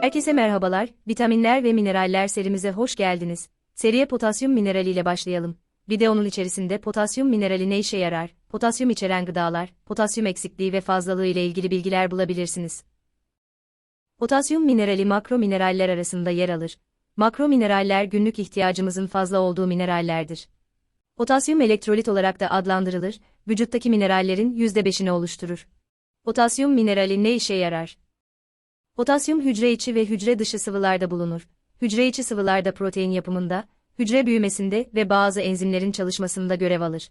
Herkese merhabalar, vitaminler ve mineraller serimize hoş geldiniz. Seriye potasyum minerali ile başlayalım. Videonun içerisinde potasyum minerali ne işe yarar, potasyum içeren gıdalar, potasyum eksikliği ve fazlalığı ile ilgili bilgiler bulabilirsiniz. Potasyum minerali makro mineraller arasında yer alır. Makro mineraller günlük ihtiyacımızın fazla olduğu minerallerdir. Potasyum elektrolit olarak da adlandırılır, vücuttaki minerallerin %5'ini oluşturur. Potasyum minerali ne işe yarar? Potasyum hücre içi ve hücre dışı sıvılarda bulunur. Hücre içi sıvılarda protein yapımında, hücre büyümesinde ve bazı enzimlerin çalışmasında görev alır.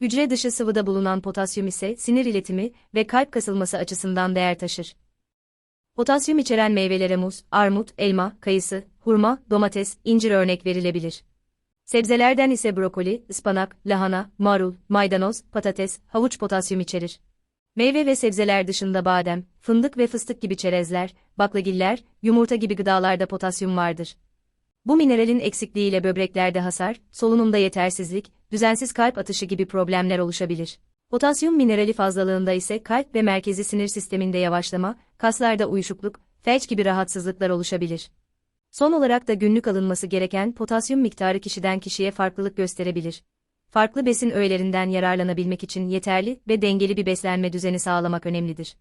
Hücre dışı sıvıda bulunan potasyum ise sinir iletimi ve kalp kasılması açısından değer taşır. Potasyum içeren meyvelere muz, armut, elma, kayısı, hurma, domates, incir örnek verilebilir. Sebzelerden ise brokoli, ıspanak, lahana, marul, maydanoz, patates, havuç potasyum içerir. Meyve ve sebzeler dışında badem, fındık ve fıstık gibi çerezler, baklagiller, yumurta gibi gıdalarda potasyum vardır. Bu mineralin eksikliğiyle böbreklerde hasar, solunumda yetersizlik, düzensiz kalp atışı gibi problemler oluşabilir. Potasyum minerali fazlalığında ise kalp ve merkezi sinir sisteminde yavaşlama, kaslarda uyuşukluk, felç gibi rahatsızlıklar oluşabilir. Son olarak da günlük alınması gereken potasyum miktarı kişiden kişiye farklılık gösterebilir. Farklı besin öğelerinden yararlanabilmek için yeterli ve dengeli bir beslenme düzeni sağlamak önemlidir.